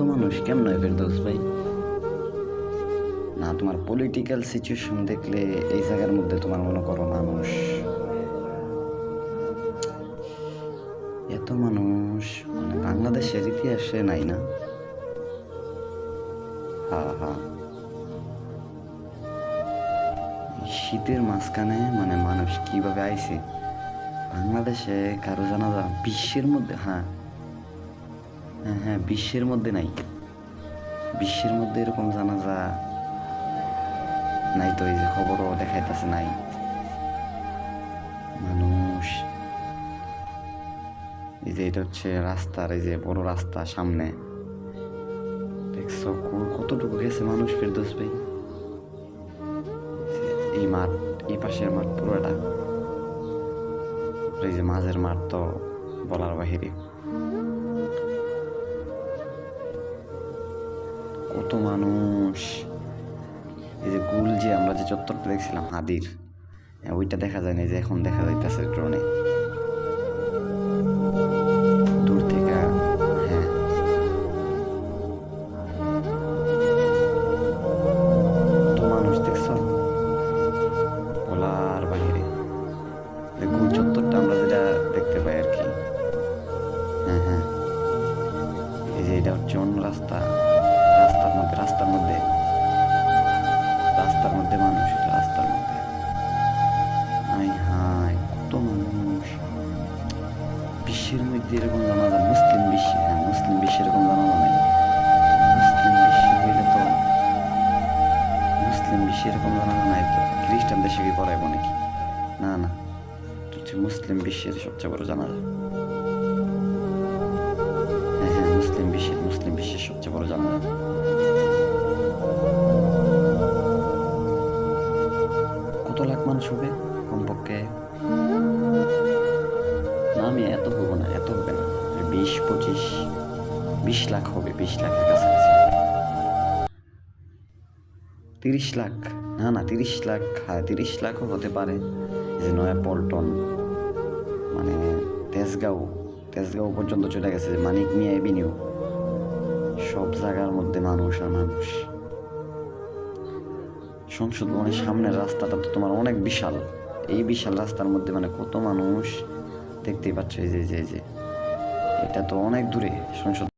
মানুষ কেমন ফেরদৌস ভাই? না, তোমার পলিটিক্যাল সিচুয়েশন দেখলে এই জায়গার মধ্যে তোমার মনে করো মানুষ। এত মানুষ মানে বাংলাদেশের ইতিহাসে নাই না? শীতের মাঝখানে মানে মানুষ কীভাবে আইছে? বাংলাদেশে কারও জানা যা বিশ্বের মধ্যে হ্যাঁ। হ্যাঁ হ্যাঁ বিশ্বের মধ্যে নাই। বিশ্বের মধ্যে এরকম জানাজা নাই তো, এই যে খবরও দেখাইতেছে নাই। মানুষ, এই যে এটা হচ্ছে রাস্তার, এই যে বড় রাস্তা সামনে। দেখছ কতটুকু গেছে মানুষ ফেরদোস ভাই? এই মাঠ, এই পাশের মাঠ পুরোটা। এই যে মাঝের মাঠ তো বলার বাহিরে। কত মানুষ? এই যে গুল যে আমরা যে চত্বরটা দেখছিলাম হাদির হ্যাঁ, ওইটা দেখা যায় না যে এখন দেখা যাইতেছে ড্রোনে দূর থেকে হ্যাঁ। কত মানুষ গুল চত্বরটা আমরা যেটা দেখতে পাই আর কি। হ্যাঁ হ্যাঁ। এই যে এটা হচ্ছে অন্য রাস্তা। মধ্যে মানুষ রাস্তার মধ্যে। হাই হাই, কত মানুষ। বিশ্বের মধ্যে এরকম জানা যায় মুসলিম বিশ্বে হ্যাঁ মুসলিম বিশ্বে এরকম জানা যায় মুসলিম বিশ্বে হইলে তো, মুসলিম বিশ্বে এরকম জানা নাই তো, খ্রিস্টান দেশে কি পড়াইব নাকি? না না হচ্ছে মুসলিম বিশ্বের সবচেয়ে বড় জানা হ্যাঁ হ্যাঁ মুসলিম বিশ্বের মুসলিম বিশ্বের সবচেয়ে বড় জানা পঁচিশ, বিশ লাখ হবে, বিশ লাখের কাছাকাছি। তিরিশ লাখ, না না, তিরিশ লাখ হ্যাঁ তিরিশ লাখও হতে পারে। যে নয়া পল্টন মানে তেজগাঁও তেজগাঁও পর্যন্ত চলে গেছে, যে মানিক মিয়া এভিনিউ সব জায়গার মধ্যে মানুষ আর মানুষ। সংসদ ভবনের সামনের রাস্তাটা তো তোমার অনেক বিশাল। এই বিশাল রাস্তার মধ্যে মানে কত মানুষ দেখতেই পাচ্ছ, এই যে যে যে। এটা তো অনেক দূরে সংসদ